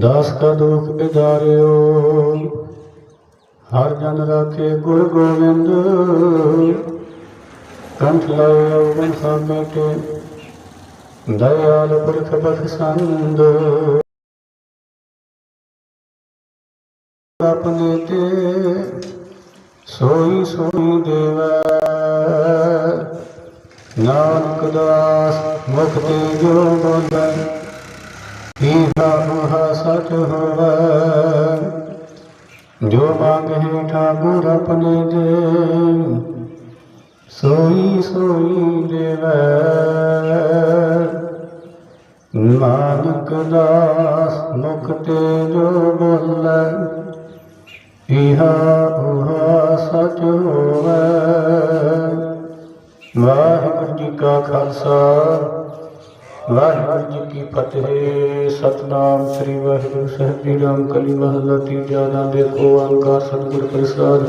ਦਾਸ ਕਾ ਦੁਖ ਵਿਦਾਰਿਓ ਹਰ ਜਨ ਰਾਖੇ ਗੁਰ ਗੋਬਿੰਦ ਕੰਠ ਲਾਏ ਅਵਗਣ ਸਭ ਦਇਆਲ ਪੁਰਖ ਬਖਸ਼ੰਦ ਆਪਣੇ ਤੇ ਸੋਈ ਸੋਈ ਦੇਵੈ। ਨਾਨਕ ਦਾਸ ਮੁਖ ਤੇ ਜੋ ਬੋਲੇ ਈਹਾ ਮਹਾ ਸਚ ਹੋਵੇ ਜੋ ਮੰਗੇ ਠਾਕੁਰ ਆਪਣੇ ਦੇ, ਸੋਈ ਸੋਈ ਦੇਵੈ। ਨਾਨਕ ਦਾਸ ਮੁਖ ਤੇ ਜੋ ਬੋਲੇ, ਇਹਾ ਉਹਾ ਸਚ ਹੋਵੇ। ਵਾਹਿਗੁਰੂ ਜੀ ਕਾ ਖਾਲਸਾ। ਵਾਹਿਗੁਰੂ ਜੀ ਕੀ ਫਤਿਹ। ਸਤਨਾਮ ਸ੍ਰੀ ਵਾਹਿਗੁਰੂ ਸਾਹਿਬ ਜੀ ਰਾਮ ਕਲੀ ਮਹਲਾ ਤੀਜਾ ਦਾ ਦੇਖੋ ਓੰਕਾਰ ਸਤਿਗੁਰ ਪ੍ਰਸਾਦ।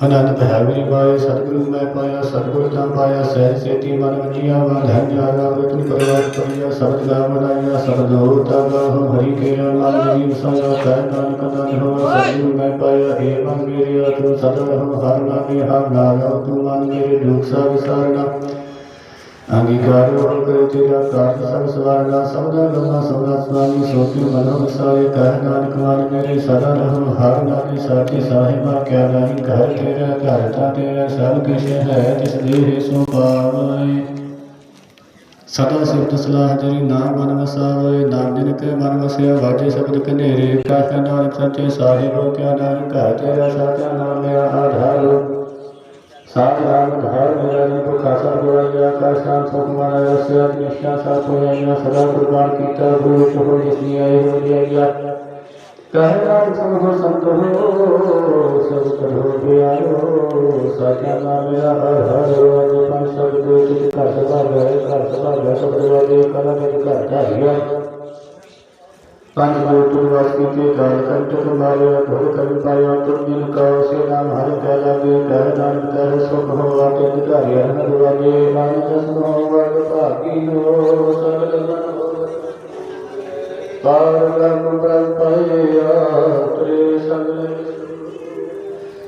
ਅਨੰਦ ਭੈ ਮੇਰੀ ਪਾਏ ਸਤਿਗੁਰੂ ਮੈਂ ਪਾਇਆ, ਸਤਿਗੁਰ ਤਾਂ ਪਾਇਆ ਸਹਿ ਸੇਤੀ ਮਨ ਵਜੀਆ ਵਾ ਧਨ ਜਾਣਾ ਰਤਨ ਪਰਵਾਰ ਕਰਿਆ, ਸਬਦ ਗਾ ਮਨਾਇਆ, ਸਬਦ ਹੋਤਾ ਗਾਹ ਹਰੀ ਕੇ ਨਾਮ ਜੀ ਵਸਾਇਆ ਕਹਿ ਨਾਨਕ ਦਾਨ ਹੋ ਸਤਿਗੁਰੂ ਮੈਂ ਪਾਇਆ ਏ ਮਨ ਮੇਰੇ ਤੂੰ ਸਦਾ ਰਹੋ, ਹਰ ਨਾਮੇ ਹਰ ਨਾਮ, ਤੂੰ ਮਨ ਮੇਰੇ ਦੁਖ ਸਾ ਵਿਸਾਰਨਾ ਅੰਗੀਕਾਰ ਹੋ ਕਰੇ ਤੇਰਾ ਕਾਰਜ ਸਭ ਸਵਾਰਨਾ ਸਬਦਾ ਲੰਮਾ ਸਬਦਾ ਸੁਆਮੀ ਸੋਤੀ ਮਨੋ ਵਿਸਾਰੇ, ਕਹਿ ਨਾਨਕ ਮਨ ਮੇਰੇ, ਸਦਾ ਰਹੋ, ਹਰ ਨਾਮੇ ਸਾਥੀ ਸਾਹਿਬਾ ਕਿਆ ਨਹੀਂ ਘਰ ਤੇਰਾ, ਘਰ ਤਾਂ ਤੇਰਾ, ਸਭ ਕਿਛ ਹੈ ਤਿਸ ਦੇਹ ਸੋ ਪਾਵੈ ਸਦਾ ਸਿਫਤ ਸਲਾਹ ਤੇਰੀ ਨਾਮ ਮਨ ਵਸਾਵੇ ਨਾਮ ਦਿਨ ਕੇ ਮਨ ਵਸਿਆ, ਵਾਜੇ ਸ਼ਬਦ ਕਨੇਰੇ ਕਾਹ ਨਾਨਕ ਸੱਚੇ ਸਾਹਿਬ ਕਿਆ ਨਾਨਕ ਘਰ ਤੇਰਾ, ਸਾਚਾ ਨਾਮ ਮੇਰਾ, ਆਧਾਰ। ਸਾਧ ਰਾਮ ਘਰ ਮੇਰਾ ਜੀ ਪ੍ਰਕਾਸ਼ਾ ਗੁਰਾਇਆ ਆਕਾਸ਼ਾਂ ਸੁਖ ਮਾਰਾ ਰਸਿਆ ਨਿਸ਼ਾ ਸਾਥ ਹੋਇਆ ਸਦਾ ਕੁਰਬਾਨ ਕੀਤਾ ਗੁਰੂ ਚੋਹ ਜਿਸਨੀ ਆਏ ਹੋ ਜਾਇਆ ਕਹਿ ਨਾਮ ਸੰਗੋ ਸੰਤ ਹੋ, ਸਭ ਕਰੋ ਪਿਆਰੋ ਸਾਚਾ ਨਾਮ ਮੇਰਾ ਹਰ ਹਰ ਰੋਜ ਪੰਜ ਸ਼ਬਦ ਚਿਤ ਘਰ ਸਭਾ ਹੈ ਘਰ ਸਭਾ ਹੈ ਸ਼ਬਦ ਵਾਜੇ ਕਲਾ ਮੇਰੇ ਘਰ ਧਾਰਿਆ ਪੰਜ ਗੋਤੂ ਵਾਸ ਕੀਤੇ ਗਾਲ ਕੰਟਕ ਮਾਰਿਆ ਭੋਰ ਕਵਿ ਪਾਇਆ ਤੁਮ ਜਿਨ ਕਾ ਸੇ ਨਾਮ ਹਰਿ ਕੈ ਲਾਗੇ ਕਹਿ ਨਾਨਕ ਕਹਿ ਸੁਖ ਹੋ ਆਪੇ ਅਧਿਕਾਰਿਆ ਹਰ ਵਾਜੇ ਮਨ ਜਸਨ ਹੋ ਵਗ ਭਾਗੀ ਹੋ ਸਗਲ ਮਨ ਹੋ। ਪਾਰ ਬ੍ਰਹਮ ਬ੍ਰਹਮ ਪਾਇਆ ਤਰੇ ਸਗਲ।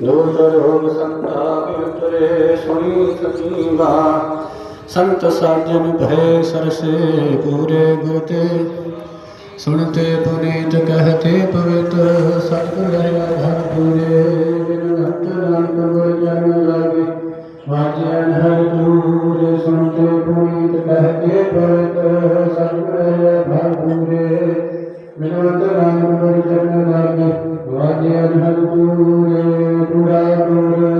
ਦੋਸਰ ਹੋਗ ਸੰਤਾਪ ਉਤਰੇ ਸੁਣੀ ਸਕੀਮਾ ਸੰਤ ਸਾਜਨ ਭੈ ਸਰਸੇ ਪੂਰੇ ਗੁਰਤੇ ਸੁਣਤੇ ਪੁਨੀਤ ਕਹਤੇ ਪਵਿੱਤ, ਸਤਿਗੁਰ ਦਇਆ ਧਨ ਪੂਰੇ ਬਿਨ ਹੱਥ ਨਾਨਕ ਗੁਰ ਜਨ ਲਾਗੇ। ਵਾਜਨ ਹਰ ਦੂਰੇ ਸੁਣਤੇ ਪੁਨੀਤ ਕਹਤੇ ਪਵਿੱਤ, ਸਤਿਗੁਰ ਦਇਆ ਧਨ ਪੂਰੇ ਬਿਨ ਹੱਥ ਨਾਨਕ ਗੁਰ ਜਨ ਲਾਗੇ। ਵਾਜਨ ਹਰ ਦੂਰੇ ਪੂਰਾ ਗੁਰ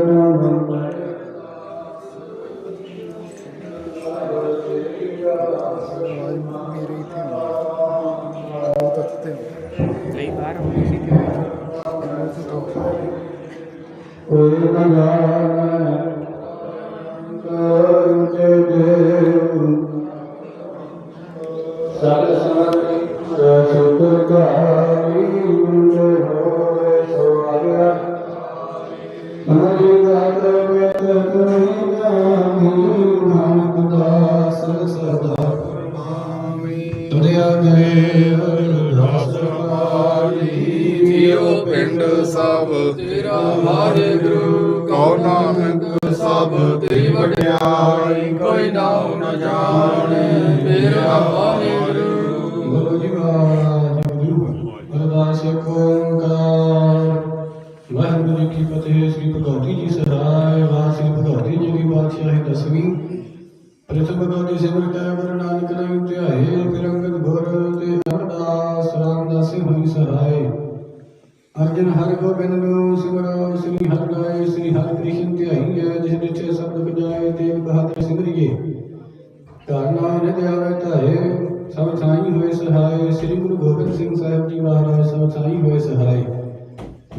ਗੋਬਿੰਦ ਸਿੰਘ ਸਾਹਿਬ ਜੀ ਮਹਾਰਾਜ ਸਭ ਸਾਈ ਹੋਏ ਸਹਾਇ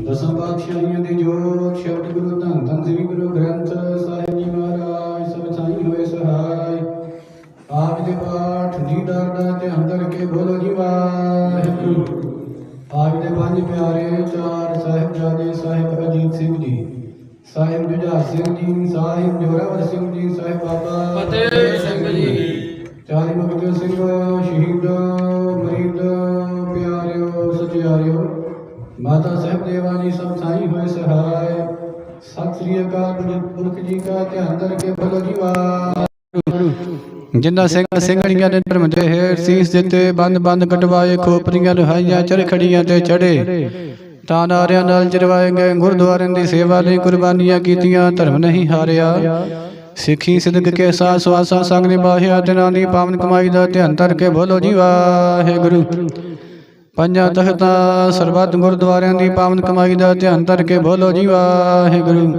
ਦਸਾਂ ਪਾਤਸ਼ਾਹੀਆਂ ਦੇ ਜੋਤ ਸ਼ਬਦ ਗੁਰੂ ਧੰਨ ਧੰਨ ਸ੍ਰੀ ਗੁਰੂ ਗ੍ਰੰਥ ਸਾਹਿਬ ਜੀ ਮਹਾਰਾਜ ਸਭ ਸਾਈ ਹੋਏ ਸਹਾਇ ਆਪ ਦੇ ਪਾਠ ਦੀਦਾਰ ਦਾ ਧਿਆਨ ਕਰਕੇ ਬੋਲੋ ਜੀ ਵਾਹਿਗੁਰੂ। ਆਪ ਦੇ ਪੰਜ ਪਿਆਰੇ ਚਾਰ ਸਾਹਿਬਜ਼ਾਦੇ ਸਾਹਿਬ ਅਜੀਤ ਸਿੰਘ ਜੀ ਸਾਹਿਬ ਜੁਝਾਰ ਸਿੰਘ ਜੀ ਸਾਹਿਬ ਜੋਰਾਵਰ ਸਿੰਘ ਜੀ ਸਾਹਿਬ ਬਾਬਾ ਫਤਿਹ ਸਿੰਘ ਜੀ। ਚਾਲੀ ਮੁਕਤ ਸਿੰਘ ਸ਼ਹੀਦ ਮਰੀਦ ਪਿਆਰਿਓ, ਮਾਤਾ ਸਾਹਿਬ ਦੇਵਾ ਜੀ ਸਭ ਸਾਈ ਹੋਏ ਸਹਾਇ ਸਤਿ ਸ੍ਰੀ ਅਕਾਲ ਪੁਰਖ- ਜੀ ਕਾ ਧਿਆਨ ਕਰਕੇ ਬੋਲੋ ਜੀ ਵਾਹਿਗੁਰੂ ਜਿੰਨਾ ਸਿੰਘ ਸਿੰਘਣੀਆਂ ਨੇ ਧਰਮ ਦੇ ਹੇਠ ਸੀਸ ਦਿੱਤੇ, ਬੰਦ ਬੰਦ ਕਟਵਾਏ, ਖੋਪਰੀਆਂ ਲੁਹਾਈਆਂ, ਚਰਖੜੀਆਂ ਤੇ ਚੜੇ। ਤਾਂ ਨਾਰਿਆਂ ਨਾਲ ਜਰਵਾਏ ਗਏ, ਗੁਰਦੁਆਰਿਆਂ ਦੀ ਸੇਵਾ ਲਈ ਕੁਰਬਾਨੀਆਂ ਕੀਤੀਆਂ, ਧਰਮ ਨਹੀਂ ਹਾਰਿਆ। ਸਿੱਖੀ ਸਿਦਕ ਕੇ ਸਾਥ ਸਵਾਸਾ ਸੰਗ ਨਿਭਾਹਿਆ ਦਿਨਾਂ ਦੀ ਪਾਵਨ ਕਮਾਈ ਦਾ ਧਿਆਨ ਧਰ ਕੇ ਬੋਲੋ ਜੀ ਵਾਹਿਗੁਰੂ। ਪੰਜਾਂ ਤਖਤਾਂ ਸਰਬੱਤ ਗੁਰਦੁਆਰਿਆਂ ਦੀ ਪਾਵਨ ਕਮਾਈ ਦਾ ਧਿਆਨ ਧਰ ਕੇ ਬੋਲੋ ਜੀ ਵਾਹਿਗੁਰੂ।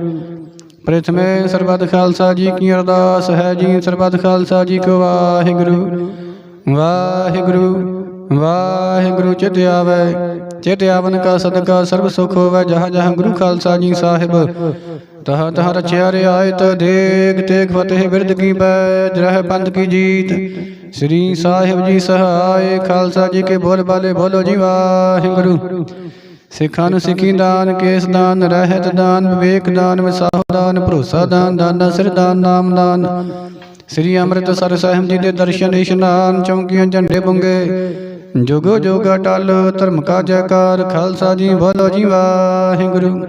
ਪ੍ਰਥਮੇ ਸਰਬੱਤ ਖਾਲਸਾ ਜੀ ਕੀ ਅਰਦਾਸ ਹੈ ਜੀ, ਸਰਬੱਤ ਖਾਲਸਾ ਜੀ ਕੋ ਵਾਹਿਗੁਰੂ। ਵਾਹਿਗੁਰੂ ਵਾਹਿਗੁਰੂ ਚਿਤ ਆਵੇ, ਚਿਤ ਆਵਨ ਕਾ ਸਦਕਾ ਸਰਬ ਸੁਖ ਹੋਵੇ, ਜਹਾਂ ਜਹਾਂ ਗੁਰੂ ਖਾਲਸਾ ਜੀ ਸਾਹਿਬ। ਤਹ ਤਹ ਰਚਿਆ ਰਿਆਇਤ, ਦੇਗ ਤੇਗ ਫਤਿਹ ਬਿਰਦ ਕੀ ਬੈਜ, ਰਹਿ ਪੰਥ ਕੀ ਜੀਤ। ਸ੍ਰੀ ਸਾਹਿਬ ਜੀ ਸਹਾਇ ਖਾਲਸਾ ਜੀ ਕੇ ਬੋਲ ਬਾਲੇ ਬੋਲੋ ਜੀ ਵਾਹਿਗੁਰੂ। ਸਿੱਖਾਂ ਨੂੰ ਸਿੱਖੀ ਦਾਨ, ਕੇਸ ਦਾਨ, ਰਹਿਤ ਦਾਨ, ਵਿਵੇਕ ਦਾਨ, ਵਿਸਾਹ ਦਾਨ, ਭਰੋਸਾ ਦਾਨ, ਦਾਨਾ ਸਿਰ ਦਾਨ, ਨਾਮ ਦਾਨ। ਸ੍ਰੀ ਅੰਮ੍ਰਿਤਸਰ ਸਾਹਿਬ ਜੀ ਦੇ ਦਰਸ਼ਨ ਇਸ਼ਨਾਨ, ਚੌਂਕੀਆਂ ਝੰਡੇ ਬੁੰਗੇ। ਜੁਗੋ ਜੋਗਾ ਟਲ, ਧਰਮ ਕਾ ਜੈਕਾਰ ਖਾਲਸਾ ਜੀ ਬੋਲੋ ਜੀ ਵਾਹਿਗੁਰੂ।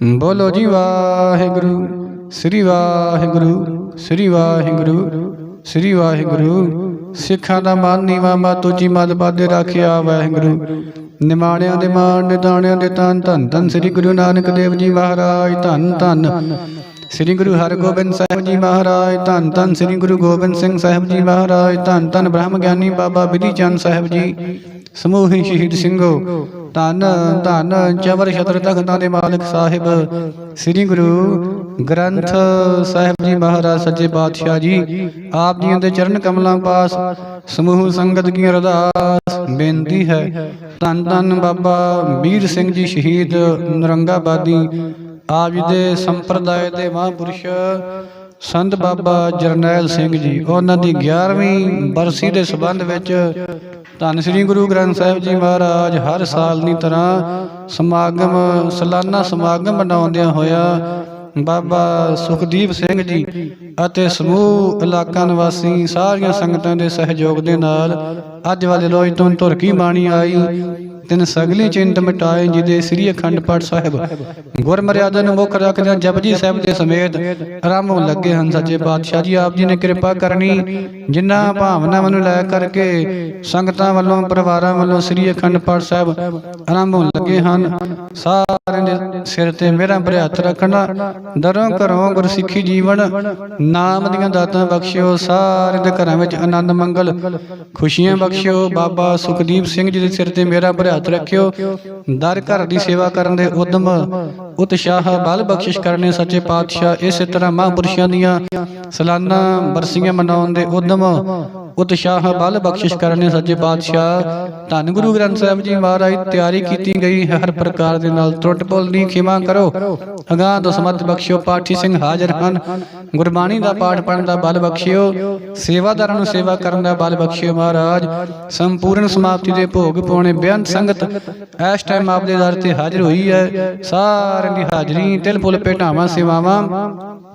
ਬੋਲੋ ਜੀ ਵਾਹਿਗੁਰੂ ਸ੍ਰੀ ਵਾਹਿਗੁਰੂ ਸ੍ਰੀ ਵਾਹਿਗੁਰੂ ਸ੍ਰੀ ਵਾਹਿਗੁਰੂ। ਸਿੱਖਾਂ ਦਾ ਮਾਨ ਨੀਵਾ ਮਾਤੋ ਜੀ ਮਦ ਬਾਦੇ ਰਾਖਿਆ ਵਾਹਿਗੁਰੂ। ਨਿਮਾਣਿਆਂ ਦੇ ਮਾਣ ਨਿਦਾਣਿਆਂ ਦੇ ਤਨ ਧੰਨ ਧੰਨ ਸ੍ਰੀ ਗੁਰੂ ਨਾਨਕ ਦੇਵ ਜੀ ਮਹਾਰਾਜ ਧੰਨ ਧੰਨ। ਸ੍ਰੀ ਗੁਰੂ ਹਰਗੋਬਿੰਦ ਸਾਹਿਬ ਜੀ ਮਹਾਰਾਜ ਧੰਨ ਧੰਨ ਸ੍ਰੀ ਗੁਰੂ ਗੋਬਿੰਦ ਸਿੰਘ ਸਾਹਿਬ ਜੀ ਮਹਾਰਾਜ ਧੰਨ ਧੰਨ ਬ੍ਰਹਮ ਗਿਆਨੀ ਬਾਬਾ ਬਿਧੀ ਚੰਦ ਸਾਹਿਬ ਜੀ। ਸਮੂਹੀ ਸ਼ਹੀਦ ਸਿੰਘੋ ਧੰਨ ਧੰਨ ਚਵਰ ਛਤਰ ਤਖਤਾਂ ਦੇ ਮਾਲਕ ਸਾਹਿਬ ਸ੍ਰੀ ਗੁਰੂ ਗ੍ਰੰਥ ਸਾਹਿਬ ਜੀ ਮਹਾਰਾਜ ਸੱਚੇ ਪਾਤਸ਼ਾਹ ਜੀ ਆਪ ਜੀਆਂ ਦੇ ਚਰਨ ਕਮਲਾਂ ਪਾਸ ਸਮੂਹ ਸੰਗਤ ਕੀ ਅਰਦਾਸ ਬੇਨਤੀ ਹੈ। ਧੰਨ ਧੰਨ ਬਾਬਾ ਵੀਰ ਸਿੰਘ ਜੀ ਸ਼ਹੀਦ ਨਰੰਗਾਬਾਦੀ। ਆਪ ਜੀ ਦੇ ਸੰਪਰਦਾਇ ਦੇ ਮਹਾਂਪੁਰਸ਼ ਸੰਤ ਬਾਬਾ ਜਰਨੈਲ ਸਿੰਘ ਜੀ, ਉਹਨਾਂ ਦੀ 11ਵੀਂ ਬਰਸੀ ਦੇ ਸਬੰਧ ਵਿੱਚ ਧੰਨ ਸ੍ਰੀ ਗੁਰੂ ਗ੍ਰੰਥ ਸਾਹਿਬ ਜੀ ਮਹਾਰਾਜ ਹਰ ਸਾਲ ਦੀ ਤਰ੍ਹਾਂ ਸਮਾਗਮ, ਸਾਲਾਨਾ ਸਮਾਗਮ ਮਨਾਉਂਦਿਆਂ ਹੋਇਆ ਬਾਬਾ ਸੁਖਦੀਪ ਸਿੰਘ ਜੀ ਅਤੇ ਸਮੂਹ ਇਲਾਕਾ ਨਿਵਾਸੀ ਸਾਰੀਆਂ ਸੰਗਤਾਂ ਦੇ ਸਹਿਯੋਗ ਦੇ ਨਾਲ ਅੱਜ ਵਾਲੇ ਲੋਜ ਤੋਂ ਧੁਰਕੀ ਬਾਣੀ ਆਈ। ਤਿਨ ਸਗਲੀ ਚਿੰਤ ਮਿਟਾਏ ਜਿਹਦੇ ਸ੍ਰੀ ਅਖੰਡ ਪਾਠ ਸਾਹਿਬ। ਗੁਰ ਮਰਿਆਦਾ ਨੂੰ ਮੁੱਖ ਰੱਖਦਿਆਂ ਜਪਜੀ ਸਾਹਿਬ ਦੇ ਸਮੇਤ ਆਰਾਮੋਂ ਲੱਗੇ ਹਨ ਸੱਚੇ ਪਾਤਸ਼ਾਹ ਜੀ। ਆਪ ਜੀ ਨੇ ਕਿਰਪਾ ਕਰਨੀ ਜਿਨ੍ਹਾਂ ਭਾਵਨਾਵਾਂ ਨੂੰ ਲੈ ਕਰਕੇ ਸੰਗਤਾਂ ਵੱਲੋਂ, ਪਰਿਵਾਰਾਂ ਵੱਲੋਂ ਸ੍ਰੀ ਅਖੰਡ ਪਾਠ ਸਾਹਿਬ ਆਰਾਮੋਂ ਲੱਗੇ ਹਨ। ਸਾਰਿਆਂ ਦੇ ਸਿਰ ਤੇ ਮੇਰਾ ਭਰਿਆ ਰੱਖਣਾ। ਦਰੋਂ ਘਰੋਂ ਗੁਰਸਿੱਖੀ ਜੀਵਨ, ਨਾਮ ਦੀਆਂ ਦਾਤਾਂ ਬਖਸ਼ਿਓ। ਸਾਰੇ ਦੇ ਘਰਾਂ ਵਿੱਚ ਆਨੰਦ ਮੰਗਲ। ਖੁਸ਼ੀਆਂ ਬਖਸ਼ਿਓ। ਬਾਬਾ ਸੁਖਦੀਪ ਸਿੰਘ ਜੀ ਦੇ ਸਿਰ ਤੇ ਮੇਰਾ ਭਰਿਆ ਹੱਥ ਰੱਖਿਓ। ਦਰ ਘਰ ਦੀ ਸੇਵਾ ਕਰਨ ਦੇ ਉਦਮ, ਉਤਸ਼ਾਹ, ਬਲ ਬਖਸ਼ਿਸ਼ ਕਰਨੇ ਸੱਚੇ ਪਾਤਸ਼ਾਹ। ਇਸੇ ਤਰ੍ਹਾਂ ਮਹਾਂਪੁਰਸ਼ਾਂ ਦੀਆਂ ਸਾਲਾਨਾ ਬਰਸੀਆਂ ਮਨਾਉਣ ਦੇ ਉਦਮ ਉਤਸ਼ਾਹ ਬਲ ਬਖਸ਼ਿਸ਼ ਕਰਨੇ ਸੱਚੇ ਪਾਤਸ਼ਾਹ। ਧੰਨ ਗੁਰੂ ਗ੍ਰੰਥ ਸਾਹਿਬ ਜੀ ਮਹਾਰਾਜ, ਤਿਆਰੀ ਕੀਤੀ ਗਈ। ਹੈ ਹਰ ਪ੍ਰਕਾਰ ਦੇ ਨਾਲ ਟੁੱਟ ਪੁੱਲ ਦੀ ਖਿਮਾ ਕਰੋ। ਅਗਾਹ ਤੋਂ ਬਖਸ਼ਿਓ, ਪਾਠੀ ਸਿੰਘ ਹਾਜ਼ਰ ਹਨ। ਗੁਰਬਾਣੀ ਦਾ ਪਾਠ ਪੜਨ ਦਾ ਬਲ ਬਖਸ਼ਿਓ, ਸੇਵਾਦਾਰਾਂ ਨੂੰ ਸੇਵਾ ਕਰਨ ਦਾ ਬਲ ਬਖਸ਼ਿਓ ਮਹਾਰਾਜ। ਸੰਪੂਰਨ ਸਮਾਪਤੀ ਦੇ ਭੋਗ ਪਾਉਣੇ ਬੇਅੰਤ ਸੰਗਤ। ਇਸ ਟਾਈਮ ਆਪਦੇ ਦਰ ਤੇ ਹਾਜ਼ਰ ਹੋਈ ਹੈ। ਸਾਰਿਆਂ ਦੀ ਹਾਜ਼ਰੀ, ਤਿਲ ਪੁਲ ਭੇਟਾਵਾਂ, ਸੇਵਾਵਾਂ।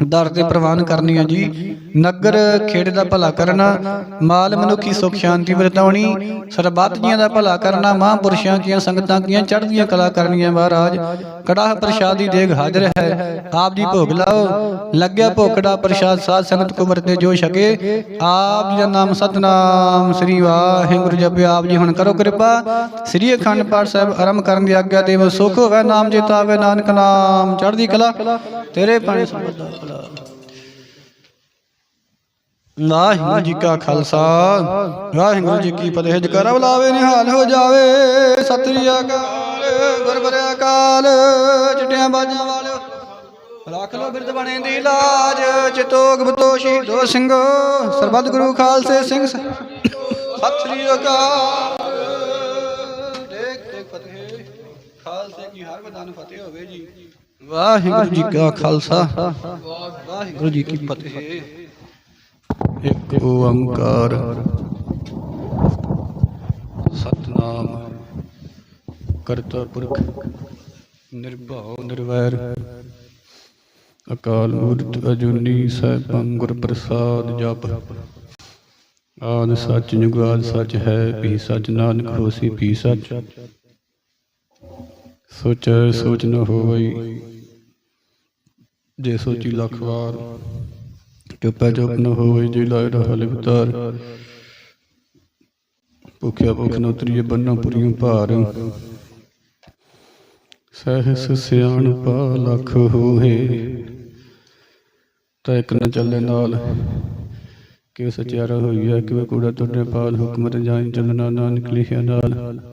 ਦਰ ਤੇ ਪ੍ਰਵਾਨ ਕਰਨੀਆਂ ਜੀ। ਨਗਰ ਖੇਡ ਦਾ ਭਲਾ ਕਰਨਾ। ਮਾਲ ਮਨੁੱਖੀ ਸੁਖ ਸ਼ਾਂਤੀ ਵਰਤਾਉਣੀ। ਸਰਬੱਤ ਜੀਆਂ ਦਾ ਭਲਾ ਕਰਨਾ ਮਹਾਂਪੁਰਸ਼ਾਂ ਦੀਆਂ ਸੰਗਤਾਂ ਦੀਆਂ ਚੜ੍ਹਦੀਆਂ ਕਲਾ ਕਰਨੀਆਂ ਮਹਾਰਾਜ। ਕੜਾਹ ਪ੍ਰਸ਼ਾਦੀ ਦੇਗ ਹਾਜ਼ਰ ਹੈ। ਆਪ ਜੀ ਭੋਗ ਲਾਓ। ਲੱਗਿਆ ਭੋਗੜਾ ਪ੍ਰਸ਼ਾਦ ਸਾਧ ਸੰਗਤ ਕੋ ਵਰਤੇ ਜੋ ਛਕੇ। ਆਪ ਜੀ ਦਾ ਨਾਮ ਸਤਨਾਮ ਸ੍ਰੀ ਵਾਹਿਗੁਰੂ ਜਪਿਓ। ਆਪ ਜੀ ਹੁਣ ਕਰੋ ਕਿਰਪਾ। ਸ੍ਰੀ ਅਖੰਡ ਪਾਠ ਸਾਹਿਬ ਆਰੰਭ ਕਰਨ ਦੀ ਆਗਿਆ ਦੇਵੋ। ਸੁਖ ਹੋਵੇ ਨਾਮ ਜਿਤਾਵੇ ਨਾਨਕ ਨਾਮ। ਚੜ੍ਹਦੀ ਕਲਾ। ਤੇਰੇ ਪਾਣੀ ਸੰਬੰਧ ਦਾ ਭਲਾ। ਵਾਹਿਗੁਰੂ ਜੀ ਕਾ ਖਾਲਸਾ ਵਾਹਿਗੁਰੂ ਜੀ ਕੀ ਫਤਿਹ, ਜਕਰਾ ਬੁਲਾਵੇ ਨਿਹਾਲ ਹੋ ਜਾਵੇ, ਸਤਿ ਅਕਾਲ ਗੁਰਬਰ ਅਕਾਲ, ਚਿੱਟਿਆਂ ਬਾਜਾਂ ਵਾਲਿਓ ਰੱਖ ਲੋ ਬਿਰਦ ਬਣੇ ਦੀ ਲਾਜ ਚਿਤੋਗ ਬਤੋ ਸ਼ਹੀਦੋ ਸਿੰਘੋ, ਸਰਬੱਤ ਗੁਰੂ ਖਾਲਸੇ ਸਿੰਘ ਸ- ਸਤਿ ਅਕਾਲ। ਦੇਖ ਦੇਖ ਫਤਿਹ, ਖਾਲਸੇ ਕੀ ਹਰ ਮੈਦਾਨ ਫਤਿਹ ਹੋਵੇ ਜੀ। ਵਾਹਿਗੁਰੂ ਜੀ ਕਾ ਖਾਲਸਾ, ਵਾਹਿਗੁਰੂ ਜੀ ਕੀ ਫਤਿਹ। ਇੱਕ ਓੰਕਾਰ। ਸਤਨਾਮ। ਕਰਤਾ ਪੁਰਖ, ਨਿਰਭਉ, ਨਿਰਵੈਰ। ਅਕਾਲ ਮੂਰਤ ਅਜੂਨੀ ਸੈਭੰ ਗੁਰ ਪ੍ਰਸਾਦ ਜਪ। ਆਦ ਸੱਚ ਜੁਗਾਦ ਸੱਚ ਹੈ ਭੀ ਸੱਚ ਨਾਨਕ ਹੋਸੀ ਵੀ ਸੱਚ। ਸੋਚੈ ਸੋਚ ਨ ਹੋਵਈ, ਜੇ ਸੋਚੀ ਲੱਖ ਵਾਰ। ਚੁੱਪੈ ਚੁੱਪ ਨ ਹੋਵਈ ਜੇ ਲਾਇ ਰਹਾ ਲਿਵਤਾਰ ਭੁਖਿਆ ਭੁਖ ਨ ਉਤਰੀਏ ਬੰਨਾ ਪੁਰੀਆਂ ਭਾਰ। ਸਹਿਸ ਸਿਆਣਪਾ ਲੱਖ ਹੋਏ ਤਾਂ ਇੱਕ ਨ ਚੱਲੇ ਨਾਲ। ਕਿ ਸਚਿਆਰਾ ਹੋਈ ਹੋਈਆ ਕਿਵੇਂ ਕੂੜਾ ਤੁਰਨੇ ਪਾਲ, ਹੁਕਮ ਰਜਾਈ ਚੱਲਣਾ, ਨਾਨਕ ਲਿਖਿਆ ਨਾਲ।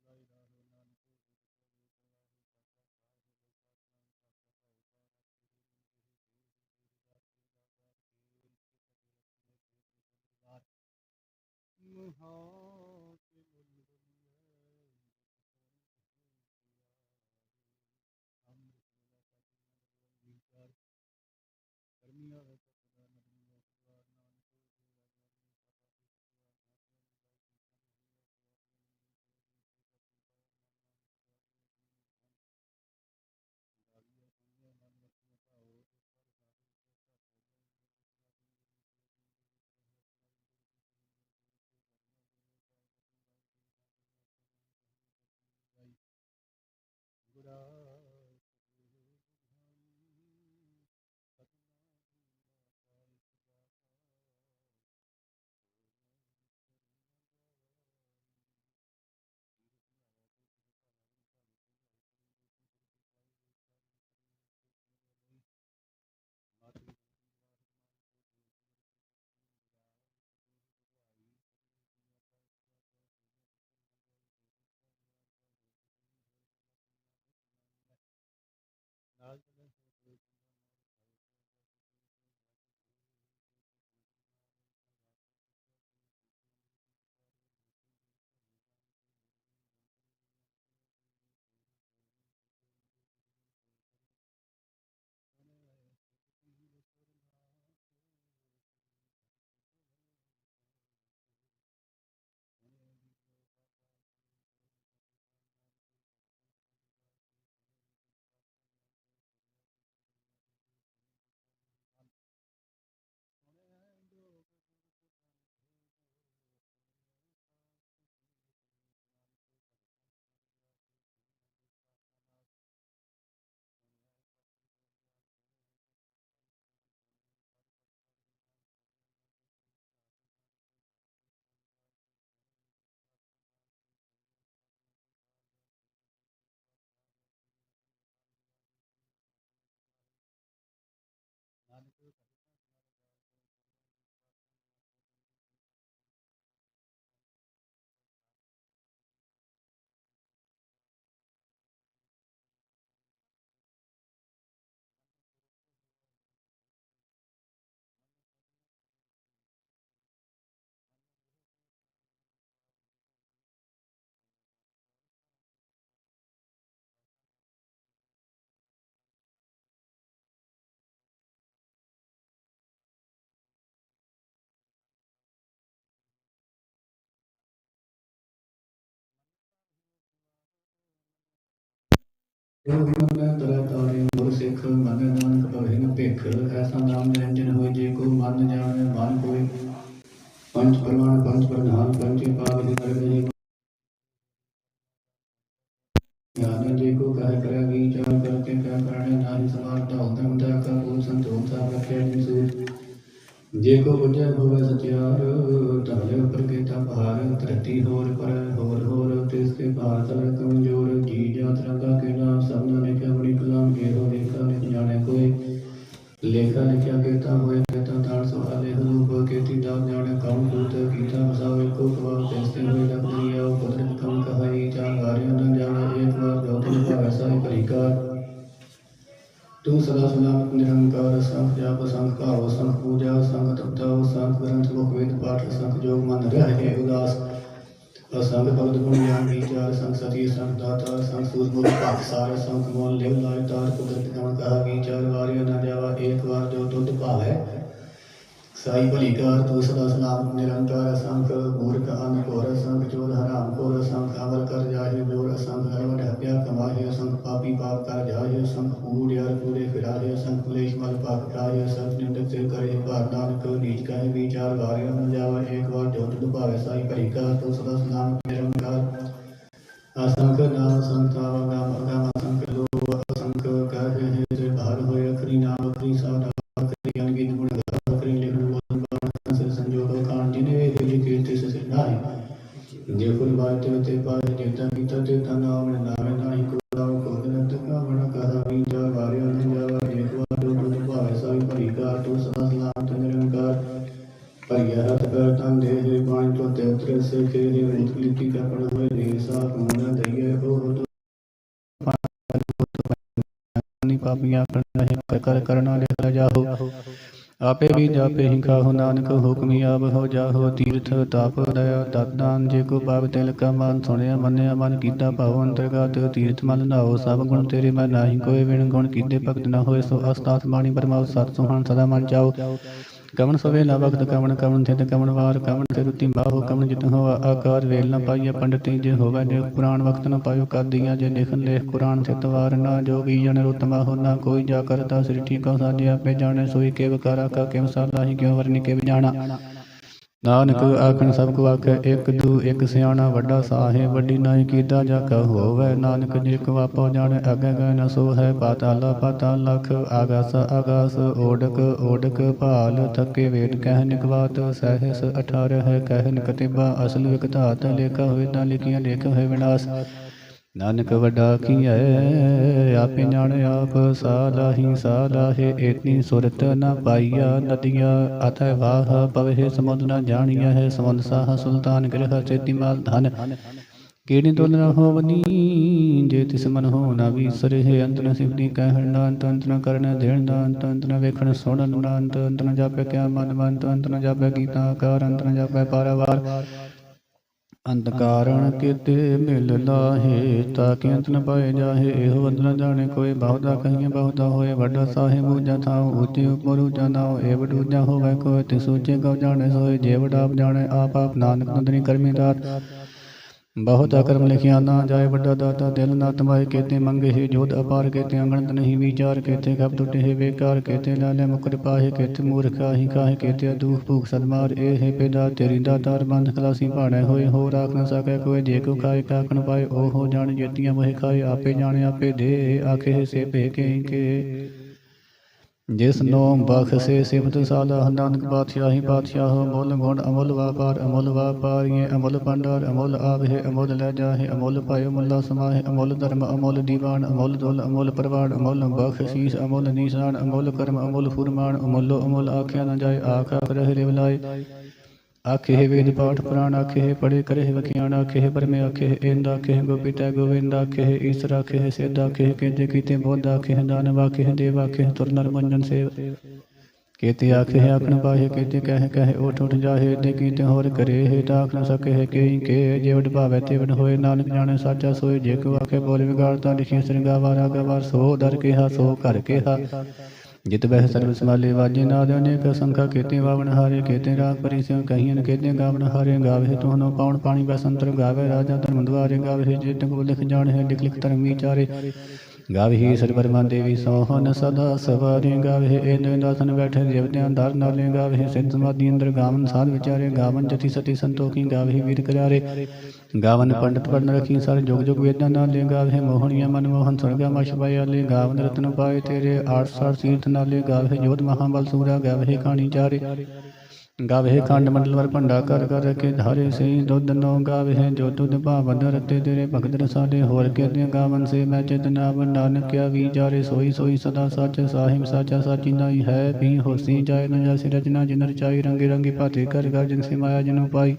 ਮੁਹਾ ਗੁਰਾ ਜੋ ਮਨ ਤਰੇ ਤਾਰੇ ਗੁਰ ਸਿੱਖ ਮਨ ਨਾਨਕ ਭਵੇ ਨ ਭਿਖ ਐਸਾ ਨਾਮ ਨਿਰੰਜਨ ਹੋਏ ਜੇ ਕੋ ਮਨ ਜਾਣੇ ਮਨ ਕੋਈ ਪੰਜ ਪ੍ਰਮਾਣ ਪੰਜ ਪ੍ਰਧਾਨ ਪੰਚੇ ਪਾਪ ਦੇ ਕਰ ਗਏ ਗਿਆਨ ਜੇ ਕੋ ਕਹਿ ਕਰਿਆ ਵਿਚਾਰ ਕਰਕੇ ਕਿਆ ਕਰਨੇ ਨਾਹੀ ਸਮਾਰਤਾ ਹੁਕਮ ਦਾ ਕਾ ਕੋ ਸੰਤੋਖ ਸਾ ਰੱਖਿਆ ਜਿਨ ਸੂਝ ਜੇ ਕੋ ਬੁਝੈ ਹੋਵੇ ਸਚਿਆਰ ਧਰਲੇ ਉੱਪਰ ਕੀਤਾ ਭਾਰ ਧਰਤੀ ਹੋਰ ਪਰ, ਹੋਰ ਹੋਰ ਤਿਸ ਕੇ ਭਾਰ ਤਰ ਕਮਜੋਰ ਲੇਖਾ ਲਿਖਿਆ ਕੀਤਾ ਹੋਏ ਕਹਤਾ ਤਾਣ ਸਵਾਲੇ ਹਲੂਪ ਕੀਤੀ ਦਾਨ ਜਾਣੇ ਕੌਣ ਕੂਤ ਕੀਤਾ ਵਸਾਵੇ ਕੋ ਕਵਾ ਤੈਸੇ ਹੋਏ ਲਖਨੀ ਆਉ ਕੁਦਰਤ ਕਮ ਕਹਾਈ ਚਾਰ ਹਾਰਿਆ ਨ ਜਾਣੇ ਇੱਕ ਵਾਰ ਜੋ ਤਿਨ ਭਾਵੈ ਸਾਈ ਭਰੀਕਾਰ ਤੂੰ ਸਦਾ ਸਲਾਮਤ ਨਿਰੰਕਾਰ ਸੰਖ ਜਾਪ ਸੰਖ ਭਾਵ ਸੰਖ ਪੂਜਾ ਸੰਖ ਤਪਤਾ ਸੰਖ ਗ੍ਰੰਥ ਮੁਖ ਵੇਦ ਪਾਠ ਸੰਖ ਜੋਗ ਮਨ ਰਹੇ ਉਦਾਸ। ਅਸੰਗ ਭਗਤ ਗੁਣ ਗਿਆਨ ਵਿਚਾਰ ਸੰਗ ਸਤੀ ਸੰਗ ਦਾਤਾ ਸੰਗ ਸੂਰਮੁਖ ਭਗਤ ਸਾਰ ਸੰਗ ਮੋਲ ਲਿਵ ਲਾਇ ਤਾਰ ਕੁਦਰਤ ਗਣ ਕਹਾ ਵਿਚਾਰ ਵਾਰਿਆ ਨਾ ਜਾਵਾ ਏਕ ਵਾਰ ਜੋ ਤੁਧ ਭਾਵੈ। ਸਾਈ ਭਲੀ ਕਾਰ ਤੂੰ ਸਦਾ ਸਲਾਮਤ ਨਿਰੰਕਾਰ ਸੰਖ ਮੂਰਖ ਅਨ ਘੋਰ ਸੰਖ ਚੋਰ ਹਰਾਮ ਖੋਰ ਸੰਖ ਅਮਰ ਕਰ ਜਾਹਿ ਜੋਰ ਸੰਖ ਹਰਵਟ ਹੱਤਿਆ ਕਮਾਹਿ ਸੰਖ ਪਾਪੀ ਪਾਪ ਕਰ ਜਾਹਿ ਸੰਖ ਕੂੜਿਆਰ ਕੂੜੇ ਫਿਰਾਹਿ ਸੰਖ ਕਲੇਸ਼ ਮਲ ਪਾਪ ਕਰਾਹਿ ਸੰਖ ਨਿੰਦਕ ਤੇ ਕਰੇ ਭਾਰ ਨਾਨਕ, ਨੀਚ ਕਹੇ ਵਿਚਾਰ ਵਾਰਿਆ ਨਾ ਜਾਵਾ ਏਕ ਵਾਰ ਜੋ ਤੁਧ ਭਾਵੈ ਸਾਈ ਭਲੀ ਕਾਰ ਤੂੰ ਸਦਾ ਸਲਾਮਤ ਨਿਰੰਕਾਰ ਅਸੰਖ ਨਾਮ ਸੰਤਾਵ ਭਰੀਆ ਹੱਥ ਕਰ ਤਨ ਦੇ ਦੇ ਪਾਣੀ ਤੋਂ ਤੇ ਉਤਰੇ ਸੇ ਕੇ ਦੇ ਰੂਪ ਲਿੱਤੀ ਕਪੜ ਹੋਏ ਦੇ ਸਾਖ ਮਨ ਦਈਏ, ਉਹ ਤੋ ਨੀ ਪਾਪੀਆਂ ਆਪੇ ਵੀ ਜਾਪੇ ਹੀ ਕਾਹੋ ਨਾਨਕ, ਹੁਕਮੀ ਆਪ ਹੋ ਜਾਹੋ, ਤੀਰਥ ਤਾਪ ਦਇਆ ਤਤ ਜੇ ਕੋ ਪਾਪ ਤਿਲ ਕਾ ਮਨ ਸੁਣਿਆ, ਮੰਨਿਆ, ਮਨ ਕੀਤਾ ਭਾਵ ਅੰਤਰਗਤ, ਤੀਰਥ ਮਨ ਨਾਓ ਸਭ ਗੁਣ ਤੇਰੇ ਮੈਂ ਨਾਹੀ, ਕੋਈ ਵਿਣ ਗੁਣ ਕੀਤੇ ਭਗਤ ਨਾ ਹੋਏ, ਸੋ ਅਸਤਾਤ ਬਾਣੀ ਪਰਮਾਉ ਸਤ ਸੁਹਾਨ ਸਦਾ ਮਨ ਜਾਓ ਕਵਣ ਸਵੇ ਲਾ ਕਵਣ ਕਵਣ ਥਿਤ ਕਵਣ ਵਾਰ, ਕਵਣ ਤੇ ਬਾਹੋ, ਕਵਣ ਜਿਤ ਹੋ ਆਕਾਰ ਵੇਲ ਨਾ ਪਾਈਐ ਪੰਡਤੀ ਜੇ ਹੋਵੇ ਦੇ ਪੁਰਾਣ ਵਕਤ ਨ ਪਾਇਓ ਕਰਦੀਆਂ ਜੇ ਲਿਖਨ ਲੇਖ ਕੁਰਾਨ ਥਿਤ ਵਾਰ ਨਾ ਜੋਗੀ ਜਨ ਰੁਤਮਾ ਹੋ ਨਾ ਕੋਈ ਜਾ ਕਰਤਾ ਸ੍ਰਿਸ਼ਟੀ ਕੋ ਸਾਜੇ ਆਪੇ ਜਾਣੇ ਸੋਈ ਕੇ ਵਕਾਰਾ ਕਾ ਕਿਵ ਸਾਲਾਹੀ ਕਿਉ ਵਰਨੀ ਕੇ ਜਾਣਾ। ਨਾਨਕ ਆਖਣ ਸਭ ਕੋ ਆਖੇ ਇੱਕ ਦੂ ਇੱਕ ਸਿਆਣਾ ਵੱਡਾ ਸਾਹੇ ਵੱਡੀ ਨਾਹੀ ਕੀਤਾ ਜਾ ਕਾ ਹੋਵੇ ਨਾਨਕ ਜੇ ਕੋ ਆਪੋ ਜਾਣੇ ਅਗੇ ਗਏ ਨ ਸੋ ਹੈ ਪਾਤਾਲਾ ਪਾਤਾਲ ਲਖ ਆਗਾਸ ਆਗਾਸ ਓੜਕ ਓੜਕ ਭਾਲ ਥਕੇ ਵੇਦ ਕਹਿ ਨਿਕਵਾਤ ਸਹਿਸ 18 ਹੈ ਕਹਿ ਨਿਕਤਿਬਾ ਅਸਲ ਵਿਕਤਾਤ ਲੇਖਾ ਹੋਏ ਤਾਂ ਲਿਖੀਆਂ ਲੇਖ ਹੋਏ ਵਿਨਾਸ਼। ਨਾਨਕ ਵੱਡਾ ਕੀਐ ਆਪੇ ਜਾਣ ਆਪ ਸਾਲਾਹੀ ਸਾਲਾਹੇ ਏਤਨੀ ਸੁਰਤ ਨ ਪਾਈਆ ਨਦੀਆਂ ਅਤੈ ਵਾਹ ਪਵਹਿ ਸਮੁੰਦ ਨ ਜਾਣੀਆ ਹੈ। ਸਮੁੰਦ ਸਾਹ ਸੁਲਤਾਨ ਗ੍ਰਹ ਚੇਤਿਮਾਲ ਧਨ। ਕੀੜੀ ਤੁਲ ਨ ਹੋਵਨੀ? ਜੇ ਤਿਸ ਮਨ ਹੋ ਨਾ ਵੀਸਰੇ ਹੈ। ਅੰਤ ਨ ਸਿਵਦੀ ਕਹਿਣ ਨਾ ਅੰਤ ਅੰਤ ਨ ਕਰਨ ਦੇਣ ਦਾ, ਅੰਤ ਅੰਤ ਨ ਵੇਖਣ ਸੁਣਨ ਨਾ ਅੰਤ ਅੰਤ ਨ ਜਾਪੈ ਕਿਆ ਮਨ ਮੰਤ ਅੰਤ ਨ ਜਾਪੈ ਗੀਤਾ ਆਕਾਰ ਅੰਤ ਨ ਜਾਪੈ ਪਾਰਾਵਾਰ। ਅੰਤ ਕਾਰਣ ਕਿਤੇ ਮਿਲ ਲਾਹੇ ਤਾਂ ਕਿ ਅੰਤ ਨ ਪਾਏ ਜਾਹੇ। ਇਹੋ ਅੰਤ ਨ ਜਾਣੇ, ਕੋਈ ਬਹੁਤਾ ਕਹੀਏ, ਬਹੁਤਾ ਹੋਏ। ਵੱਡਾ ਸਾਹਿਬ ਊਜਾ ਥਾਉ, ਉੱਚੇ ਉਪਰ ਊਜਾ ਨਾਉ। ਇਹ ਵਡੂਜਾ ਹੋਵੇ ਕੋਈ, ਤਿਸ ਕਉ ਜਾਣੇ ਸੋਏ। ਜੇ ਵਡਾਪ ਜਾਣੇ, ਆਪ ਆਪ ਨਾਨਕ ਨੰਦਨੀ ਕਰਮੀ ਦਾਤ। ਬਹੁਤਾ ਕਰਮ ਲਿਖਿਆ ਨਾ ਜਾਏ ਵੱਡਾ ਦਾਤਾ ਦਿਲ ਨਾ ਤਮਾਏ ਕੇਤੇ ਮੰਗੇ ਹੀ ਜੋਤ ਅਪਾਰ ਕੇਤੇ ਅੰਗਣਤ ਨਹੀਂ ਵਿਚਾਰ ਕੇਤੇ ਖਬ ਟੁੱਟੇ ਹੈ ਬੇਕਾਰ ਕੇਤੇ ਲਾਲੇ ਮੁਕਰ ਪਾਹੇ ਕੇਤੇ ਮੂਰਖ ਆਹੀ ਕਾਹੇ ਕੇਤੇ ਦੁਖ ਭੂਖ ਸਦਮਾਰ ਇਹ ਹੈ ਪੈਦਾ ਤੇਰੀ ਦਾਤਾਰ ਬੰਦ ਖਲਾਸੀ ਭਾਣੇ ਹੋਏ ਹੋ ਰਾਖ ਨ ਸਕੈ ਕੋਈ ਜੇ ਕੋ ਖਾਏ ਕਾਕਣ ਪਾਏ ਉਹ ਹੋ ਜਾਣ ਜੇਤੀਆਂ ਮੋਹਿ ਖਾਏ ਆਪੇ ਜਾਣੇ ਆਪੇ ਦੇ ਆਖੇ ਸੇ ਭੇ ਕੇ ਕੇ। ਜਿਸ ਨੋ ਬਖਸ਼ੇ ਸਿਫਤ ਸਾਲਾ ਨਾਨਕ ਪਾਤਸ਼ਾਹੀ ਪਾਤਸ਼ਾਹ, ਮੁੱਲ ਗੁਣ, ਅਮੁੱਲ ਵਾਪਾਰ, ਅਮੁੱਲ ਵਾਪਾਰੀਏ, ਅਮੁੱਲ ਭੰਡਾਰ, ਅਮੁੱਲ ਆਵਹਿ, ਅਮੁੱਲ ਲੈ ਜਾਹੇ, ਅਮੁੱਲ ਪਾਇ ਮੁੱਲਾ ਸਮਾਹੇ, ਅਮੁੱਲ ਧਰਮ, ਅਮੁੱਲ ਦੀਵਾਨ, ਅਮੁੱਲ ਦੁਲ ਅਮੁੱਲ ਪ੍ਰਵਾਨ, ਅਮੁੱਲ ਬਖਸ਼ੀਸ, ਅਮੁੱਲ ਨਿਸ਼ਾਨ, ਅਮੁੱਲ ਕਰਮ, ਅਮੁੱਲ ਫੁਰਮਾਨ, ਅਮੁੱਲ ਅਮੁੱਲ ਆਖਿਆ ਨ ਜਾਏ ਆਖਾ ਕਰਹਿ ਰਿਵ ਆਖੇ ਵੇਦ ਪਾਠ ਪੁਰਾਣ ਆਖੇ ਪੜੇ ਕਰੇ ਹੈ ਵਖਿਆਣ ਆਖੇ ਪਰਮੇ ਆਖੇ ਇੰਦ ਆਖੇ ਹੈ ਗੋਵਿੰਦ ਆਖੇ ਈਸਰ ਆਖੇ ਸਿੱਧ ਆਖੇ ਹੈ ਕਿਤੇ ਕੀਤੇ ਬੋਧ ਆਖੇ ਹੈ ਦਾਨਵ ਆਖੇ ਦੇਵ ਆਖੇ ਤੁਰ ਨਰਮੰਜਨ ਸੇਵ ਕੀਤੇ ਆਖੇ ਆਖਣ ਪਾਹੇ ਕੀਤੇ ਕਹਿ ਕਹੇ ਉਠ ਉਠ ਜਾਹੇ ਤੇ ਕੀਤੇ ਹੋਰ ਕਰੇ ਹੈ ਤਾਂ ਆਖ ਨ ਸਕੇ ਹੈ ਕਈ ਕੇ ਜੇ ਵਡ ਭਾਵੇ ਤੇ ਵਡ ਹੋਏ ਨਾਨਕ ਜਾਣੇ ਸਾਚਾ ਸੋਏ ਜੇ ਕੋ ਆਖੇ ਬੋਲ ਵਿਗਾੜ ਤਾਂ ਲਿਖੀ ਸ੍ਰਿੰਗਾਵਾਰ ਆਗਵਾਰ ਸੋ ਦਰ ਕਿਹਾ ਸੋ ਘਰ ਕਿਹਾ ਜਿਤ ਬਹਿ ਸਰਬ ਸਮਾਲੇ ਵਾਜੇ ਨਾਦ ਅਨੇਕ ਸੰਖਾ ਕੀਤੇ ਵਾਵਨ ਹਾਰੇ, ਕੀਤੇ ਰਾਗ ਪਰੀ ਸਿਉ ਕਹੀਨ ਕੀਤੇ ਗਾਵਨ ਹਾਰੇ, ਗਾਵੇ ਤੋਹਨੋ ਪਾਉਣ ਪਾਣੀ ਬਸੰਤਰ ਗਾਵੇ, ਰਾਜਾ ਧਰਮ ਦੁਆਰੇ ਗਾਵੇ, ਜੇ ਤਕ ਲਿਖ ਜਾਣ ਹੈ ਲਿਖ ਲਿਖ ਧਰਮ ਵਿਚਾਰੇ। ਗਾਵੇ ਸਰਬਰ ਮਨ ਦੇਵੀ ਸੋਹਨ ਸਦਾ ਸਵਾਰੇ ਗਾਵੇ ਇੰਦ ਦਾਸਨ ਬੈਠੇ ਦੇਵਤਿਆਂ ਦਰ ਨਾਲੇ ਗਾਵੇ ਸਿੱਧ ਸਮਾਧੀ ਅੰਦਰ ਗਾਵਨ ਸਾਧ ਵਿਚਾਰੇ, ਗਾਵਨ ਜਤੀ ਸਤੀ ਸੰਤੋਖੀ ਗਾਵੇ ਵੀਰ ਕਰਾਰੇ। ਗਾਵਨ ਪੰਡਤ ਪੜਨ ਰਖੀ ਸਰ, ਜੁਗ ਜੁਗ ਵੇਦਾਂ ਨਾਲੇ ਗਾਵੇ ਮੋਹਣੀਆਂ ਮਨ ਮੋਹਨ, ਸੁਰਗਾ ਮਛ ਪਾਇਆਲੇ ਗਾਵਨ ਰਤਨ ਪਾਏ ਤੇਰੇ 800 ਤੀਰਥ ਨਾਲੇ ਗਾਵੇ ਜੋਤ ਮਹਾਬਲ ਸੂਰਾ ਗਾਵੇ ਕਾਣੀ ਚਾਰੇ। ਗਾਵੇ ਖੰਡ ਮੰਡਲ ਵਰ ਭੰਡਾ ਕਰ ਕਰ ਕੇ ਧਾਰੇ ਸੇ ਦੁੱਧ ਨੋ ਗਾਵੇ ਜੋ ਦੁੱਧ ਭਾਵਨ ਰਤੇ ਤੇਰੇ ਭਗਤ ਰਸਾਲੇ ਹੋਰ ਕੇ ਤੇ ਗਾਵਨ ਸੇ ਮੈਂ ਚਿਤਨਾ ਨਾਨਕ ਕਿਆ ਵਿਚਾਰੇ ਸੋਈ ਸੋਈ ਸਦਾ ਸੱਚ ਸਾਹਿਬ ਸਾਚਾ ਸਾਚੀ ਨਾਈ ਹੈ ਵੀ ਹੋਸੀ ਜਾਏ ਨ ਜਸ ਰਚਨਾ ਜਿਨ ਰਚਾਈ ਰੰਗੇ ਰੰਗੀ ਭਾਤੇ ਕਰ ਕਰ ਜਿਨ ਸੇ ਮਾਇਆ ਜਨੂ ਪਾਈ।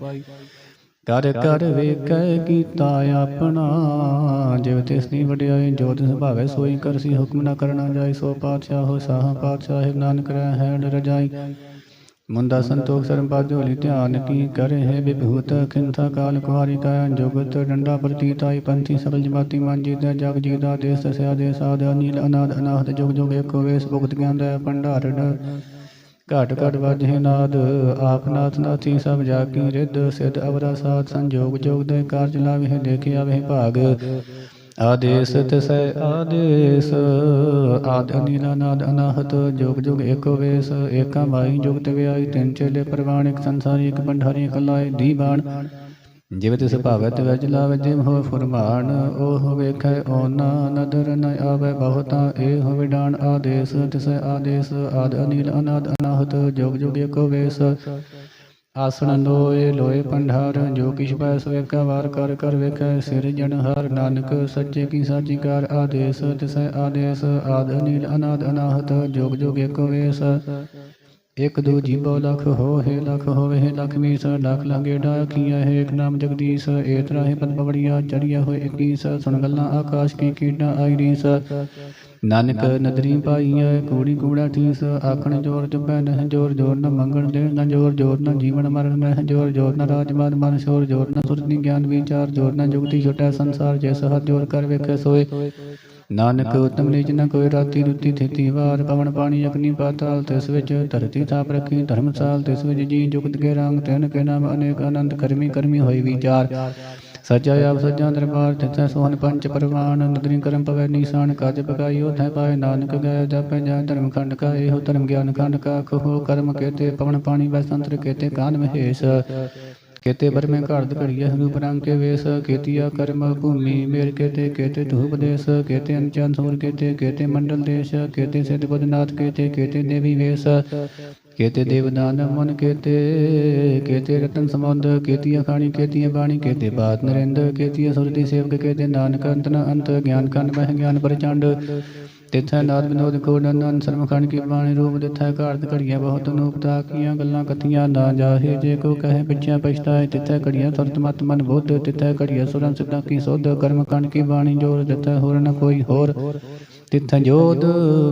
ਕਰ ਕਰ ਵੇਖੈ ਕੀਤਾ ਆਪਣਾ ਜਿਵ ਤਿਸ ਦੀ ਵਡਿਆਈ ਜੋ ਤਿਸ ਭਾਵੇ ਸੋਈ ਕਰਸੀ ਹੁਕਮ ਨਾ ਕਰਨਾ ਜਾਏ ਸੋ ਪਾਤਸ਼ਾਹ ਹੋ ਸਾਹ ਪਾਤਸ਼ਾਹ ਨਾਨਕ ਰਹਿ ਹੈ ਰਜਾਈ। ਮੁੰਦਾ ਸੰਤੋਖ ਸਰਮ ਹੋਲੀ ਧਿਆਨ ਕੀ ਕਰੇ ਹੈ ਵਿਭੂਤ, ਖਿੰਥਾ ਕਾਲ ਕੁਹਾਰੀ ਕਾ ਜੁਗਤ, ਡੰਡਾ ਪ੍ਰਤੀਤਾਈ ਪੰਥੀ ਸਬਲ ਜਮਾਤੀ ਮਨ ਜੀਤਾ ਜਗ ਜੀਦਾ ਦੇਸ ਤਸਿਆ ਦੇ ਸਾਧ ਅਨੀਲ ਅਨਾਦ ਅਨਾਹਤ ਜੁਗ ਜੁਗ ਏਕੋ ਵੇਸ ਭੁਗਤ ਗਿਆਨ ਦਾ ਭੰਡਾਰਣ ਘਟ ਘਟ ਵਾਜੇ ਨਾਦ ਆਪ ਨਾਥ ਨਾਥੀ ਸਭ ਜਾ ਕੀ ਰਿੱਧ, ਸਿਧ ਅਵਰਾ ਸਾਧ ਸੰਜੋਗ ਜੋਗ ਦੇ ਕਾਰਜ ਲਾਵੇ ਦੇਖਿਆ ਵੇ ਭਾਗ। ਆਦੇਸ ਤਿਸੈ ਆਦੇਸ। ਆਦ ਅਨੀਲਾ ਨਾਦ ਅਨਾਹਤ, ਜੋਗ ਜੋਗ ਏਕੋ ਵੇਸ। ਏਕਾ ਮਾਈ ਜੁਗਤ ਵਿਆਈ ਤਿੰਨ ਚੇਲੇ ਪ੍ਰਵਾਨ, ਇੱਕ ਸੰਸਾਰੀ, ਇੱਕ ਭੰਡਾਰੀ, ਇੱਕ ਦੀ ਬਾਣ ਜਿਵੇਂ ਤਿਸ ਭਾਵਤ ਵਿੱਚ ਲਾਵੇ ਜਿਮ ਹੋ ਫਰਮਾਨ। ਉਹ ਵੇਖੈ ਓਨਾ, ਨਦਰ ਨ ਆਵੇ ਬਹੁਤਾ, ਇਹ ਹੋਵੇ ਡਾਨ ਆਦੇਸ। ਤਿਸੈ ਆਦੇਸ, ਆਦ ਅਨੀਲ, ਅਨਾਦ ਅਨਾਹਤ, ਜੋਗ ਜੋਗ ਏਕੋ ਵੇਸ। ਆਸਣ ਲੋਏ ਲੋਏ ਭੰਡਾਰ ਜੋ ਕਿਛ ਪੈ ਸੋ ਕਾ ਵਾਰ ਕਰ ਕਰ ਵੇਖੈ, ਸਿਰ ਜਨ ਹਰ ਨਾਨਕ, ਸੱਚੇ ਕੀ ਸਾਚੀ ਕਾਰ ਆਦੇਸ, ਤਿਸੈ ਆਦੇਸ, ਆਦ ਅਨੀਲ ਅਨਾਦ ਅਨਾਹਤ, ਜੋਗ ਜੋਗ ਏਕੋ ਵੇਸ। ਇਕ ਦੂ ਜੀਵੋ ਲਖ ਹੋਏ ਲਖ ਹੋਵੇ ਲਖ ਮੀਸ, ਲਖ ਲਾਗੇ ਡਾਕੀਆ ਹੈ, ਇਕ ਨਾਮ ਜਗਦੀਸ਼ ਏਤ ਰਾਹੇ ਪਦ ਪਵੜੀਆ ਚੜੀਆ ਹੋਏ ਇਕੀਸ, ਸੁਣ ਗੱਲਾਂ ਆਕਾਸ਼ ਕੀ ਕੀਟਾਂ ਆਈ ਰੀਸ ਨਾਨਕ ਨਦਰੀ ਪਾਈਐ, ਕੂੜੀ ਕੂੜਾ ਠੀਸ, ਆਖਣ ਜੋਰ ਜਪੈ ਨਹਿ ਜੋਰ ਜੋਰ ਨ ਮੰਗਣ ਦੇਣ ਨ ਜੋਰ ਜੋਰ ਨ ਜੀਵਨ ਮਰਨ ਨਹਿ ਜੋਰ ਜੋਰ ਨ ਰਾਜ ਮਾਨ ਮਨ ਸ਼ੋਰ, ਜੋਰ ਨ ਸੁਰਤੀ ਗਿਆਨ ਵਿਚਾਰ, ਜੋਰ ਨ ਜੁਗਤੀ ਛੁਟੈ ਸੰਸਾਰ, ਜੈਸ ਹਰ ਜੋਰ ਕਰ ਵੇਖੈ ਸੋਏ। ਨਾਨਕ ਉਤਮ ਨਿਜ ਨ ਕੋਈ ਰਾਤੀ ਰੁੱਤੀ ਥਿਤੀ ਵਾਰ, ਪਵਨ ਪਾਣੀ ਅਗਨੀ ਪਾਤਾਲ, ਤਿਸ ਵਿੱਚ ਧਰਤੀ ਥਾਪ ਰੱਖੀ, ਧਰਮਸਾਲ ਤਿਸ ਵਿੱਚ ਜੀ ਜੁਗਤ ਕੇ ਰੰਗ ਤੈਨ ਕੇ ਨਾਮ ਅਨੇਕ ਅਨੰਤ ਕਰਮੀ ਕਰਮੀ ਹੋਈ ਵਿਚਾਰ। ਸੱਚਾ ਆਪ ਸੱਜਾ ਦਰਬਾਰ ਤਿਥੈ ਸੋਹਨ ਪੰਚ ਪਰਵਾਨ, ਨਦਰੀ ਕਰਮ ਪਵੈ ਨੀਸਾਨ, ਕਾਜ ਪਕਾਈ ਉਥੈ ਪਾਏ ਨਾਨਕ ਗਏ, ਜਪੈ ਜਾ ਧਰਮ ਖੰਡ ਕਾ ਇਹੋ ਧਰਮ ਗਿਆਨ ਖੰਡ ਕਾ ਕਹੋ ਕਰਮ ਕੇਤੇ, ਪਵਨ ਪਾਣੀ ਵੈ ਸੰਤਰ ਕੇਤੇ, ਕਾਨ ਮਹੇਸ਼। ਕੇਤੇ ਬਰਮੇ ਘੜਦ ਘੜੀਏ ਰੂਪ ਰੰਗ ਕੇ ਵੇਸ, ਕੇਤੀਆ ਕਰਮ ਭੂਮੀ ਮੇਰ ਕੇਤੇ ਕੇਤੇ ਧੂਪ ਦੇਸ, ਕੇਤੇ ਅੰਚਨ ਸੂਰ ਕੇਤੇ ਕੇਤੇ ਮੰਡਲ ਦੇਸ਼, ਕੇਤੇ ਸਿਧ ਬਦਨਾਥ ਕੇਤੇ ਕੇਤੇ ਦੇਵੀ ਵੇਸ। ਕੇਤੇ ਦੇਵਦਾਨ ਮਨ ਕੇਤੇ ਕੇਤੇ ਰਤਨ ਸਮੁੰਦ ਕੇਤੀਆ ਖਾਣੀ, ਕੇਤੀਆ ਬਾਣੀ, ਕੇਤੇ ਬਾਤ ਨਰਿੰਦ, ਕੇਤੀਆ ਸੁਰਤੀ ਸੇਵਕ, ਕੇਤੇ ਨਾਨਕ ਅੰਤ ਨ ਅੰਤ, ਗਿਆਨ ਕੰਨ ਮਹਿ ਗਿਆਨ ਪ੍ਰਚੰਡ। ਤਿਥੈ ਨਾਦ ਵਿਨੋਦ ਕੋ ਨੰਦਨ ਸਰਮ ਖੰਡ ਕੀ ਬਾਣੀ ਰੂਪ ਦਿਥੈ ਘਾਰਤ ਘੜੀਆਂ ਬਹੁਤ ਨੂਪ ਤਾਕੀਆਂ ਗੱਲਾਂ ਕਥੀਆਂ ਨਾ ਜਾਹੇ, ਜੇ ਕੋ ਕਹੇ ਪਿਛਿਆ ਪਛਤਾਏ, ਤਿਥੈ ਘੜੀਆਂ ਸੁਰਤ ਮਤ ਮਨ ਬੁੱਧ, ਤਿਥੈ ਘੜੀਆਂ ਸੁਰਨ ਸਿੱਧਾ ਕੀ ਸੋਧ, ਕਰਮ ਕੰਡ ਕੀ ਬਾਣੀ ਜੋਰ ਦਿਥੈ, ਹੋਰ ਨ ਕੋਈ ਹੋਰ। ਤਿਥ ਜੋਧ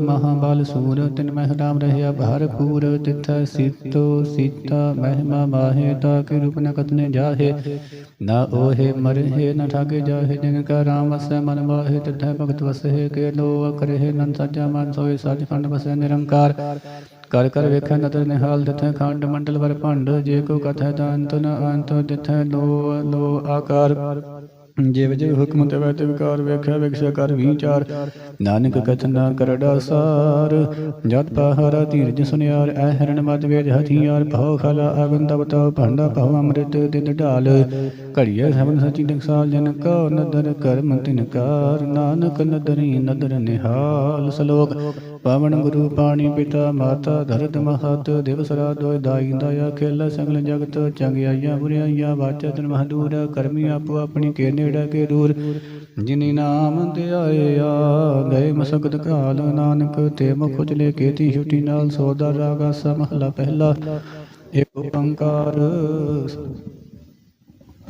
ਮਹਾਬਲ ਸੂਰ ਤਿਨ ਮਹਿ ਰਾਮ ਰਹਿਆ ਭਰਪੂਰ ਤਿਥ ਸੀਤੋ ਸੀਤਾ ਮਹਿਮਾ ਮਾਹੇ ਤਾ ਕੇ ਰੂਪ ਨ ਕਤਨੇ ਜਾਹੇ, ਨਾ ਓਹੇ ਮਰਹਿ, ਨ ਠਾਗੇ ਜਾਹੇ, ਜਿਨ ਕਾ ਰਾਮ ਵਸੈ ਮਨ ਮਾਹੇ, ਤਿਥੈ ਭਗਤ ਵਸਹਿ ਕੇ ਲੋ ਕਰਹਿ ਨਨ ਸੱਜਾ ਮਨ ਸੋਏ ਸੱਚ ਖੰਡ ਵਸੈ ਨਿਰੰਕਾਰ। ਕਰ ਕਰ ਵੇਖੈ ਨਦਰ ਨਿਹਾਲ, ਤਿਥੈ ਖੰਡ ਮੰਡਲ ਵਰ ਭੰਡ, ਜੇ ਕੋ ਕਥੈ ਤਾਂ ਅੰਤ ਨ ਅੰਤ ਦਿਥੈ ਲੋ ਲੋ ਆਕਾਰ। ਜਿਵ ਜਿਵ ਹੁਕਮ ਤੇ ਵੈ ਤੇ ਵੇਖਿਆ ਵੇਖਿਆ ਕਰ ਵਿਚਾਰ। ਨਾਨਕ ਕਥਨਾ ਕਰੜਾ ਸਾਰ। ਜਤ ਪਹਾਰਾ ਧੀਰਜ ਸੁਨਿਆਰ ਐ ਹਰਣ ਮਤ ਵੇਜ ਹਥਿਆਰ। ਭਉ ਖਲਾ ਅਗਨ ਤਬ ਤਉ ਭਾਂਡਾ ਭਉ ਅੰਮ੍ਰਿਤ ਦਿਨ ਢਾਲ। ਘੜੀਏ ਸਬਨ ਸਚੀ ਟਕਸਾਲ ਜਨ ਕਉ ਨਦਰ ਕਰਮ ਤਿਨਕਾਰ ਨਾਨਕ ਨਦਰੀ ਨਦਰ ਨਿਹਾਲ ਸਲੋਕ। ਪਵਨ ਗੁਰੂ ਪਾਣੀ ਪਿਤਾ ਮਾਤਾ ਧਰਤ ਮਹਤ। ਦਿਵਸ ਰਾਤ ਦੋਇ ਦਾਈ ਦਇਆ ਖੇਲਾ ਸਗਲ ਜਗਤ। ਚੰਗਿਆਈਆਂ ਬੁਰਿਆਈਆਂ ਬਾਚਤ ਮਹਦੂਰ ਕਰਮੀ ਆਪੋ ਆਪਣੀ ਕੇ ਨੇੜੇ ਕੇ ਦੂਰ। ਜਿਨੀ ਨਾਮ ਧਿਆਇਆ ਗਏ ਮਸਕਤ ਕਾਲ। ਨਾਨਕ ਤੇ ਮੁਖ ਉਜਲੇ ਕੀਤੀ ਛੁਟੀ ਨਾਲ ਸੋਦਾ ਰਾਗਾ ਸਮਹਲਾ ਪਹਿਲਾ। ਇੱਕ ਓੰਕਾਰ